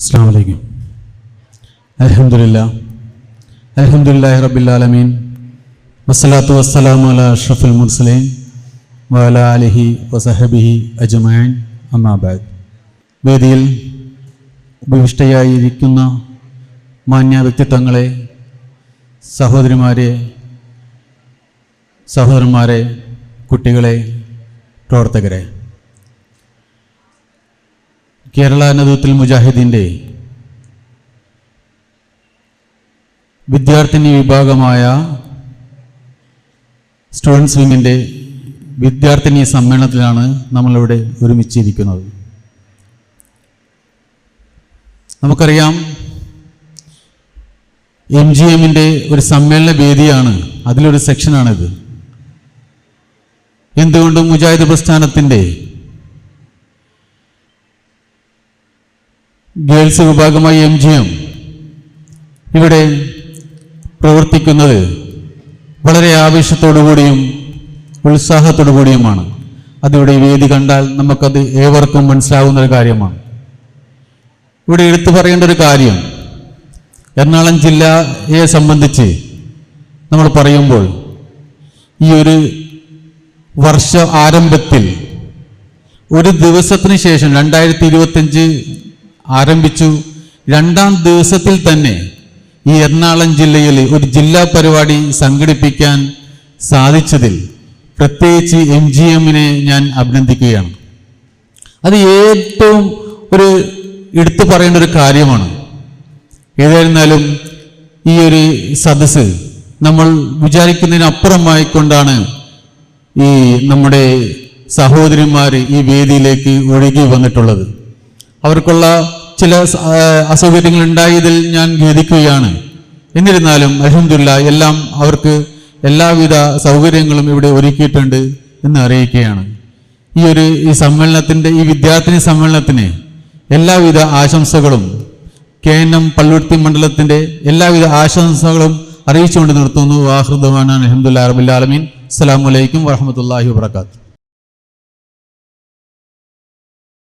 അസ്സാം വലൈക്കും അലഹമില്ല അലഹമുല്ലാ റബിലാലമീൻ വസ്സലാത്തു വസ്സലാമു അല അഷ്റഫുൽ മുർസലീൻ വഅല അലിഹി വസഹബിഹി അജ്മഈൻ അമ്മാബാദ് വേദിയിൽ ഉപവിഷ്ടയായിരിക്കുന്ന മാന്യ വ്യക്തിത്വങ്ങളെ സഹോദരിമാരെ സഹോദരന്മാരെ കുട്ടികളെ പ്രവർത്തകരെ കേരള നേതൃത്വത്തിൽ മുജാഹിദീന്റെ വിദ്യാർത്ഥിനി വിഭാഗമായ സ്റ്റുഡൻസ് വിങ്ങിന്റെ വിദ്യാർത്ഥിനി സമ്മേളനത്തിലാണ് നമ്മളിവിടെ ഒരുമിച്ചിരിക്കുന്നത്. നമുക്കറിയാം എം ജി എമ്മിന്റെ ഒരു സമ്മേളന വേദിയാണ് അതിലൊരു സെക്ഷനാണിത്. എന്തുകൊണ്ടും മുജാഹിദ് പ്രസ്ഥാനത്തിന്റെ ഗേൾസ് വിഭാഗമായ എം ജി എം. ഇവിടെ പ്രവർത്തിക്കുന്നത് വളരെ ആവേശത്തോടു കൂടിയും ഉത്സാഹത്തോടു കൂടിയുമാണ് അതിവിടെ വേദി കണ്ടാൽ നമുക്കത് ഏവർക്കും മനസ്സിലാവുന്ന ഒരു കാര്യമാണ്. ഇവിടെ എടുത്തു പറയേണ്ട ഒരു കാര്യം എറണാകുളം ജില്ലയെ സംബന്ധിച്ച് നമ്മൾ പറയുമ്പോൾ ഈ ഒരു വർഷ ആരംഭത്തിൽ ഒരു ദിവസത്തിന് ശേഷം രണ്ടായിരത്തി ഇരുപത്തഞ്ച് ആരംഭിച്ചു. രണ്ടാം ദിവസത്തിൽ തന്നെ ഈ എറണാകുളം ജില്ലയിൽ ഒരു ജില്ലാ പരിപാടി സംഘടിപ്പിക്കാൻ സാധിച്ചതിൽ പ്രത്യേകിച്ച് എം ജി എമ്മിനെ ഞാൻ അഭിനന്ദിക്കുകയാണ്. അത് ഏറ്റവും ഒരു എടുത്തു പറയേണ്ട ഒരു കാര്യമാണ്. ഏതായിരുന്നാലും ഈ ഒരു സദസ്സ് നമ്മൾ വിചാരിക്കുന്നതിനപ്പുറമായിക്കൊണ്ടാണ് ഈ നമ്മുടെ സഹോദരിമാർ ഈ വേദിയിലേക്ക് ഒഴുകി വന്നിട്ടുള്ളത്. അവർക്കുള്ള ചില അസൗകര്യങ്ങൾ ഉണ്ടായതിൽ ഞാൻ ഖേദിക്കുകയാണ്. എന്നിരുന്നാലും അലഹമില്ല എല്ലാം അവർക്ക് എല്ലാവിധ സൗകര്യങ്ങളും ഇവിടെ ഒരുക്കിയിട്ടുണ്ട് എന്ന് അറിയിക്കുകയാണ്. ഈ ഒരു ഈ സമ്മേളനത്തിന്റെ ഈ വിദ്യാർത്ഥിനി സമ്മേളനത്തിന് എല്ലാവിധ ആശംസകളും കെ എൻ എം പള്ളുരുത്തി മണ്ഡലത്തിന്റെ എല്ലാവിധ ആശംസകളും അറിയിച്ചുകൊണ്ട് നിർത്തുന്നു. വാഹൃദവാൻ അലഹമുല്ലാ റബുല്ലാലമീൻ അസ്സാം വലൈക്കും വാഹമത്തല്ലാഹി വാത്തു